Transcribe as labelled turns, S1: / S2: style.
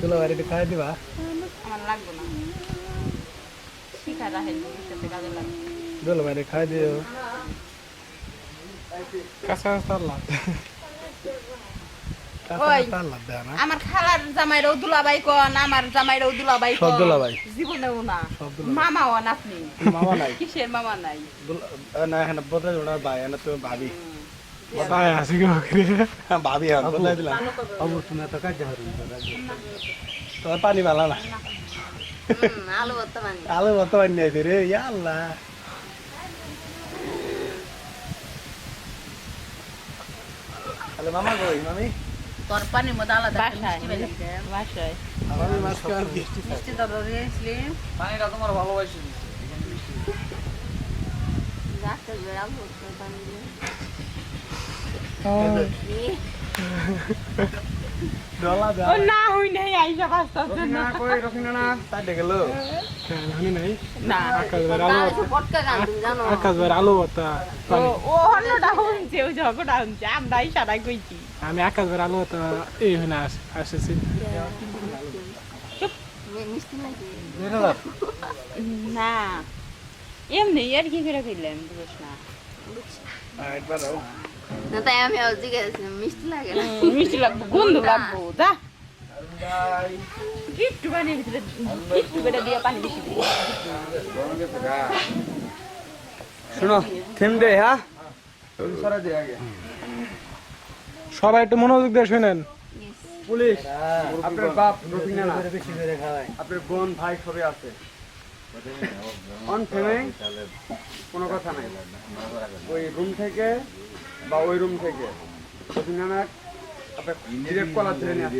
S1: দুলা ভাই একটু খাই দিবা?
S2: আমার লাগবে না। শিখা কাজে লাগবে।
S1: খাই দিও। কাঁচা
S2: আমার খালার জামাইরাও দুলাবাই কন আমার জামাইরাও দুলাবাই কন।
S1: দুলাভাই।
S2: জীবনেও না। মামা হন আপনি।
S1: মামা নাই।
S2: কিসের মামা নাই?
S1: না এখানে বদলে ভাই এখানে তুমি ভাবি।
S2: তোর বাসায় বাসায়
S1: মাছ খাওয়ার মিষ্টি
S2: মিষ্টি দিয়েছিলি
S3: পানিটা তোমার ভালোবাসি
S2: না হই নাই আইসা বাস্তা
S3: রফিনা কই রফিনা না?
S1: সাইডে গেল। জানি নাই
S2: না
S1: আকাশ ভাই আলো আকাশ ভাই আলো বতা
S2: ও ও হন্নটা শুনছে ঝগড়া শুনছে আমরা ইশারাই কইছি।
S1: আমি আকাশ ভাই আলো বতা এই হইনা আসেছি
S2: না এমনি আর কি করে কইলাম বুঝছ না।
S1: একবার
S4: তাই আমি জিজ্ঞাসা মিষ্টি লাগে না।
S2: মিষ্টি লাগবো গন্ধ লাগবো যা একটু পানির ভিতরে একটু করে দিয়ে পানি বেশি
S3: শোনো থেম হ্যাঁ?
S1: সবাই একটু মনোযোগ দিয়ে শুনেন
S3: পুলিশ আপনার বাপ আপনার বোন ভাই সবই আছে। অন ফেমে কোনো কথা নাই। ওই রুম থেকে বা ওই রুম থেকে। আপনার ডিরেক্ট কলার ধরে নিয়ে